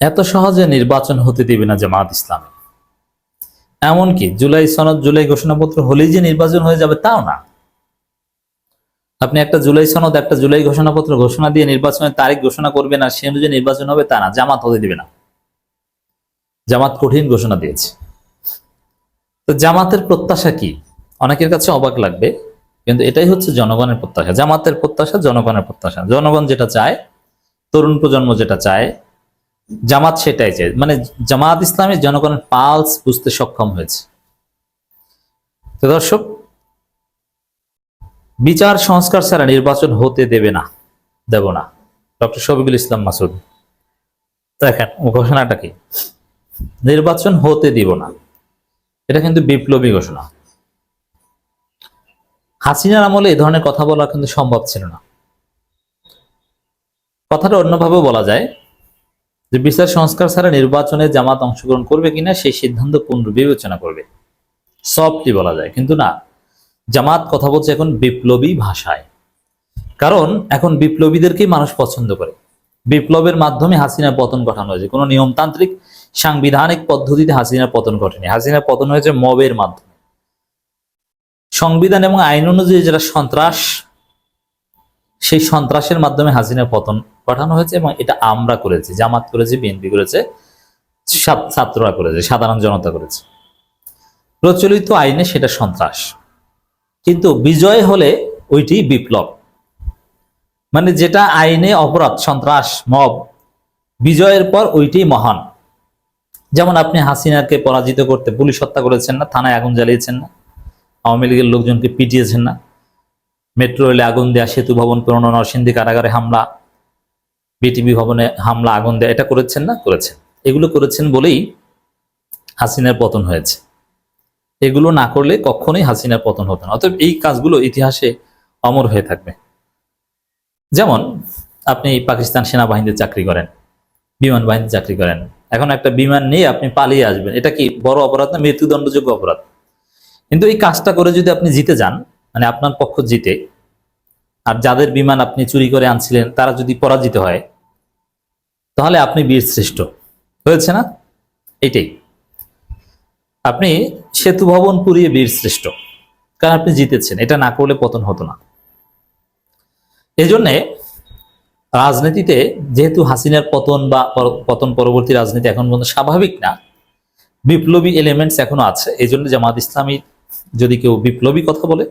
এত সহজে নির্বাচন হতে দিবে না জামাত ইসলাম। এমনকি জুলাই সনদ, জুলাই ঘোষণাপত্র হলেই যে নির্বাচন হয়ে যাবে তাও না। আপনি একটা জুলাই সনদ, একটা জুলাই ঘোষণাপত্র ঘোষণা দিয়ে নির্বাচনের তারিখ ঘোষণা করবে না সে অনুযায়ী নির্বাচন হবে তা না, জামাত হতে দিবে না। জামাত কঠিন ঘোষণা দিয়েছে। তো জামাতের প্রত্যাশা কি? অনেকের কাছে অবাক লাগবে, কিন্তু এটাই হচ্ছে জনগণের প্রত্যাশা। জামাতের প্রত্যাশা, জনগণের প্রত্যাশা। জনগণ যেটা চায়, তরুণ প্রজন্ম যেটা চায় জামাত সেটাই চায়। মানে জামাত ইসলামী জনগণের পালস বুঝতে সক্ষম হয়েছে। তো দর্শক, বিচার সংস্কার ছাড়া নির্বাচন হতে দেবে না, দেব না। ডক্টর শফিকুল ইসলাম মাসুদ, দেখেন ঘোষণাটা কি? নির্বাচন হতে দিব না। এটা কিন্তু বিপ্লবী ঘোষণা। হাসিনার আমলে এই ধরনের কথা বলা কিন্তু সম্ভব ছিল না। কথাটা অন্যভাবেও বলা যায় যে বিচার সংস্কার ছাড়া নির্বাচনে জামাত অংশগ্রহণ করবে কিনা সেই সিদ্ধান্ত পুনর্বিবেচনা করবে? সফটলি বলা যায়, কিন্তু না। জামাত কথা বলছে এখন বিপ্লবী ভাষায়। কারণ এখন বিপ্লবীদেরকেই মানুষ পছন্দ করে। বিপ্লবের মাধ্যমে হাসিনার পতন ঘটানো হয়েছে। কোনো নিয়মতান্ত্রিক, সাংবিধানিক পদ্ধতিতে হাসিনার পতন ঘটেনি। হাসিনার পতন হয়েছে মবের মাধ্যমে। সংবিধান এবং আইন অনুযায়ী যারা সন্ত্রাস সেই সন্ত্রাসের মাধ্যমে হাসিনার পতন পাঠানো হয়েছে এবং এটা আমরা করেছি, জামাত করেছে, বিএনপি করেছে ছাত্র- ছাত্ররা করেছে, সাধারণ জনতা করেছে। প্রচলিত আইনে সেটা সন্ত্রাস। কিন্তু বিজয় হলে ওইটি বিপ্লব। মানে যেটা আইনে অপরাধ, সন্ত্রাস, মব, বিজয়ের পর ওইটি মহান। যেমন আপনি হাসিনাকে পরাজিত করতে পুলিশ হত্যা করেছেন না, থানায় আগুন জ্বালিয়েছেন না, আওয়ামী লীগের লোকজনকে পিটিয়েছেন না মেট্রো রেলে আগুন দেয়া সেতু ভবন, পুরনো নরসিংদী কারাগারে হামলা, বিটিভি ভবনে হামলা, আগুন দেয়া, এটা করেছেন না? করেছেন। এগুলো করেছেন বলেই হাসিনার পতন হয়েছে। এগুলো না করলে কখনোই হাসিনার পতন হতো না। অতএব এই কাজগুলো ইতিহাসে অমর হয়ে থাকবে। যেমন, আপনি পাকিস্তান সেনাবাহিনীতে চাকরি করেন, বিমান বাহিনীতে চাকরি করেন। এখন একটা বিমান নিয়ে আপনি পালিয়ে আসবেন। এটা কি বড় অপরাধ না মৃত্যুদণ্ডযোগ্য অপরাধ? কিন্তু এই কাজটা করে যদি আপনি জিতে যান মানে আপনার পক্ষ জিতে। আর যাদের বিমান আপনি চুরি করে আনছিলেন, তারা যদি পরাজিত হয়, তাহলে আপনি বীর শ্রেষ্ঠ। হয়েছে না? এটাই। আপনি সেতু ভবন পুড়িয়ে বীর শ্রেষ্ঠ। কারণ আপনি জিতেছেন। এটা না করলে পতন হতো না। এজন্যে রাজনীতিতে যেহেতু হাসিনার পতন বা পতন পরবর্তী রাজনীতি এখন পর্যন্ত স্বাভাবিক না, বিপ্লবী এলিমেন্টস এখনও আছে। এই জন্য জামাত ইসলামী যদি কেউ বিপ্লবী কথা বলে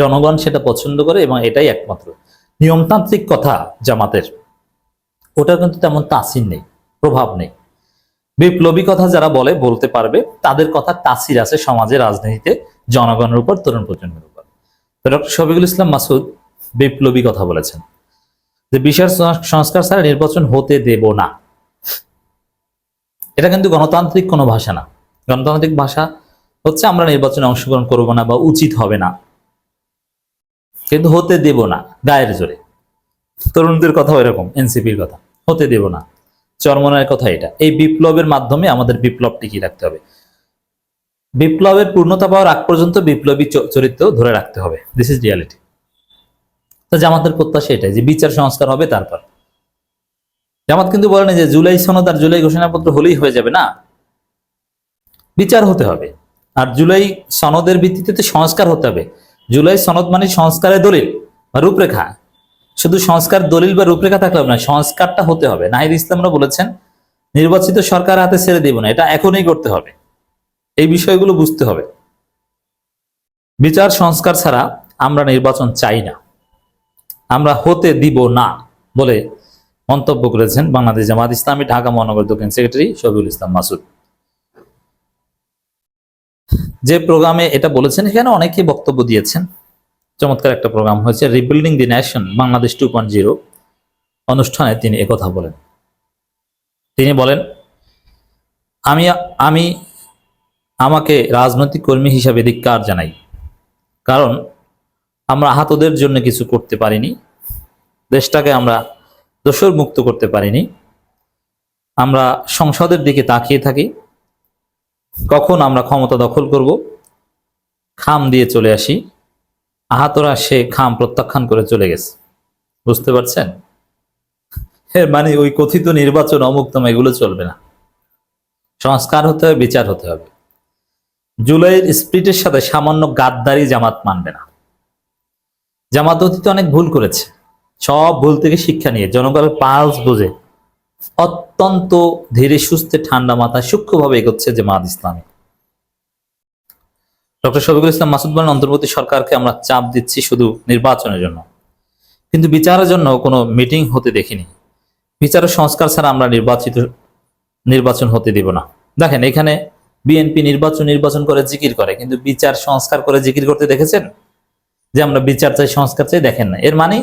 জনগণ সেটা পছন্দ করে এবং এটাই একমাত্র। নিয়মতান্ত্রিক কথা জামাতের। ওটার কিন্তু তেমন তাসির নেই, প্রভাব নেই। বিপ্লবী কথা যারা বলে, বলতে পারবে, তাদের কথা তাসির আছে সমাজে রাজনীতিতে, জনগণের উপর, তরুণ প্রজন্মের উপর। ডক্টর শফিকুল ইসলাম মাসুদ বিপ্লবী কথা বলেছেন যে বিশাল সংস্কার ছাড়া নির্বাচন হতে দেব না। এটা কিন্তু গণতান্ত্রিক কোনো ভাষা না। গণতান্ত্রিক ভাষা হচ্ছে, আমরা নির্বাচনে অংশগ্রহণ করব না বা উচিত হবে না। কিন্তু হতে দেব না, গায়ের জোরে। তরুণদের কথা এরকম এনসিপির কথা। হতে দেব না। চরমনের কথা এটা। এই বিপ্লবের মাধ্যমে আমাদের বিপ্লব টিকিয়ে রাখতে হবে। বিপ্লবের পূর্ণতা পাওয়ার আগ পর্যন্ত বিপ্লবী চরিত্র ধরে রাখতে হবে। দিস ইজ রিয়ালিটি তো জামাতের প্রত্যাশা এটাই যে বিচার সংস্কার হবে তারপর। জামাত কিন্তু বলে না যে জুলাই সনদ আর জুলাই ঘোষণাপত্র হলেই হয়ে যাবে, না। বিচার হতে হবে। আর জুলাই সনদের ভিত্তিতে তো সংস্কার হতে হবে। জুলাই সনদ মানে সংস্কারের দলিল বা রূপরেখা। শুধু সংস্কার দলিল বা রূপরেখা থাকলে না, সংস্কারটা হতে হবে। নাহিদ ইসলামরা বলেছেন, নির্বাচিত সরকার হাতে ছেড়ে দিব না, এটা এখনই করতে হবে। এই বিষয়গুলো বুঝতে হবে। বিচার সংস্কার ছাড়া আমরা নির্বাচন চাই না। আমরা হতে দিব না বলে মন্তব্য করেছেন বাংলাদেশ জামাত ইসলামী, ঢাকা মহানগর দক্ষিণ সেক্রেটারি শফিউল ইসলাম মাসুদ। যে প্রোগ্রামে এটা বলেছেন, এখানে অনেকেই বক্তব্য দিয়েছেন। চমৎকার একটা প্রোগ্রাম হয়েছে rebuilding the nation Bangladesh two zero অনুষ্ঠানে তিনি একথা বলেন। তিনি বলেন, আমি আমি, আমাকে রাজনৈতিক কর্মী হিসাবে ধিক্কার জানাই। কারণ আমরা আহতদের জন্য কিছু করতে পারিনি, দেশটাকে আমরা দোষর মুক্ত করতে পারিনি। আমরা সংসদের দিকে তাকিয়ে থাকি কখন আমরা ক্ষমতা দখল করব? খাম দিয়ে চলে আসি। আহাতরা সে খাম প্রত্যাখ্যান করে চলে গেছে। বুঝতে পারছেন? হ্যাঁ মানে ওই কথিত নির্বাচন অমুক্তম, এগুলো চলবে না। সংস্কার হতে হবে, বিচার হতে হবে। জুলাইয়ের স্প্রিটের সাথে সামান্য গাদ্দারি জামাত মানবে না। জামাত অতীতে অনেক ভুল করেছে। সব ভুল থেকে শিক্ষা নিয়ে জনগণের পালস বুঝে অত্যন্ত ধীরে সুস্থে ঠান্ডা মাথায় সূক্ষ্মভাবে এগোচ্ছে জামাত ইসলামী। ডক্টর শফিকুল ইসলাম মাসুদ বলেন, অন্তর্বর্তী সরকারকে আমরা চাপ দিচ্ছি শুধু নির্বাচনের জন্য। কিন্তু বিচারের জন্য কোনো মিটিং হতে দেখিনি। বিচারের সংস্কার ছাড়া আমরা নির্বাচিত, নির্বাচন হতে দিব না। দেখেন, এখানে বিএনপি নির্বাচন নির্বাচন করে জিকির করে, কিন্তু বিচার, সংস্কার করে জিকির করতে দেখেছেন? যে আমরা বিচার চাই, সংস্কার চাই, দেখেন না। এর মানে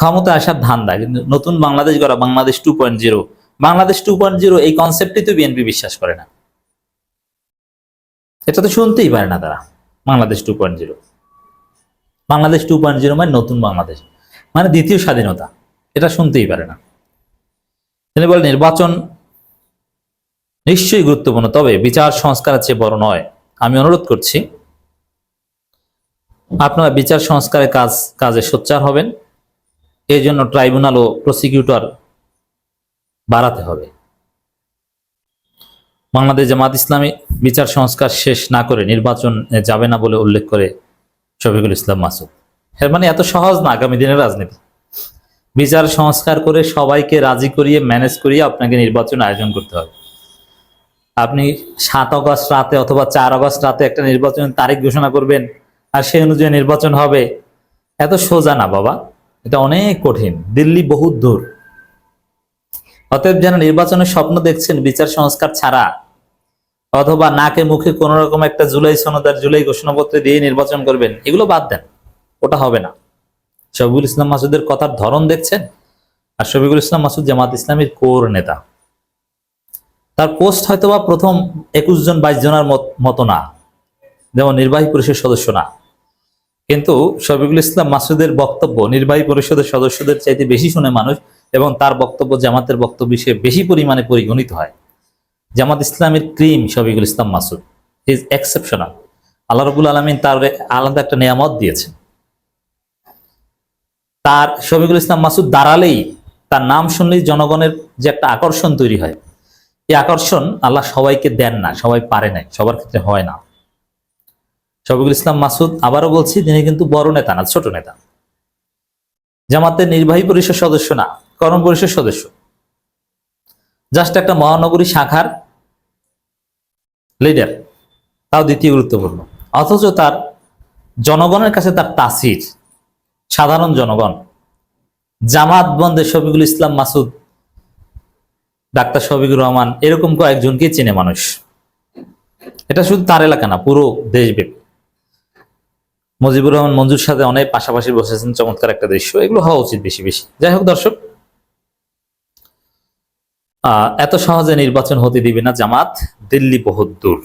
ক্ষমতা আসার ধান্দা, কিন্তু নতুন বাংলাদেশ গড়া Bangladesh two point zero Bangladesh two point zero এই কনসেপ্টই তো বিএনপি বিশ্বাস করে না। এটা তো শুনতেই পারে না তারা, Bangladesh two point zero Bangladesh two point zero মানে নতুন বাংলাদেশ মানে দ্বিতীয় স্বাধীনতা, এটা শুনতেই পারে না। তিনি বলেন, নির্বাচন নিশ্চয়ই গুরুত্বপূর্ণ, তবে বিচার সংস্কারের চেয়ে বড় নয়। আমি অনুরোধ করছি, আপনারা বিচার সংস্কারের কাজ, কাজে সোচ্চার হবেন। এই জন্য ট্রাইব্যুনাল ও প্রসিকিউটর বাড়াতে হবে। বাংলাদেশ জামাত ইসলামী বিচার সংস্কার শেষ না করে নির্বাচন যাবে না বলে উল্লেখ করে শফিকুল ইসলাম মাসুদ। এর মানে এত সহজ না আগামী দিনের রাজনীতি। বিচার সংস্কার করে সবাইকে রাজি করিয়ে, ম্যানেজ করিয়ে আপনাকে নির্বাচন আয়োজন করতে হবে। আপনি সাত আগস্ট রাতে অথবা চার আগস্ট রাতে একটা নির্বাচনের তারিখ ঘোষণা করবেন আর সেই অনুযায়ী নির্বাচন হবে, এত সোজা না বাবা। এটা অনেক কঠিন। দিল্লি বহুত দূর। অতএব যেন নির্বাচনের স্বপ্ন দেখছেন বিচার সংস্কার ছাড়া, অথবা নাকে মুখে কোন রকম একটা জুলাই সনদার জুলাই ঘোষণাপত্রে দিয়ে নির্বাচন করবেন, এগুলো বাদ দেন। ওটা হবে না। শফিকুল ইসলাম মাসুদের কথার ধরন দেখছেন? আর শফিকুল ইসলাম মাসুদ জামাত ইসলামীর কোর নেতা। তার পোস্ট হয়তোবা প্রথম একুশ জন, বাইশ জনের মত- না। যেমন নির্বাহী পরিষদ সদস্য না। কিন্তু শফিকুল ইসলাম মাসুদের বক্তব্য, নির্বাহী পরিষদের সদস্যদের চাইতে বেশি শুনে মানুষ এবং তার বক্তব্য, জামাতের বক্তব্য সে বেশি পরিমাণে পরিগণিত হয়। জামাত ইসলামের cream Shafiqul Islam Masud. Is exceptional Allah রবুল আলমিন তার আলাদা একটা নিয়ামত দিয়েছেন। তার শফিকুল ইসলাম মাসুদ দাঁড়ালেই তার নাম শুনলেই জনগণের যে একটা আকর্ষণ তৈরি হয়। এই আকর্ষণ আল্লাহ সবাইকে দেন না, সবাই পারে নাই, সবার ক্ষেত্রে হয় না। শফিকুল ইসলাম মাসুদ, আবারও বলছি, তিনি কিন্তু বড় নেতা না, ছোট নেতা। জামাতের নির্বাহী পরিষদ সদস্য না, কর্ম পরিষদ সদস্য। জাস্ট একটা মহানগরী শাখার লিডার তাও দ্বিতীয় গুরুত্বপূর্ণ। অথচ তার জনগণের কাছে তার তাসির, সাধারণ জনগণ। জামাত বন্দে শফিকুল ইসলাম মাসুদ, ডাক্তার শফিকুর রহমান, এরকম কয়েকজনকে চেনে মানুষ। এটা শুধু তার এলাকা না, পুরো দেশব্যাপী। মুজিবুর রহমান মঞ্জুর সাথে অনেক পাশাপাশি বসেছেন, চমৎকার একটা দৃশ্য। এগুলো হওয়া উচিত বেশি বেশি। যাই হোক দর্শক এত সহজে নির্বাচন হতে দিবে না জামাত, দিল্লি বহুত দূর।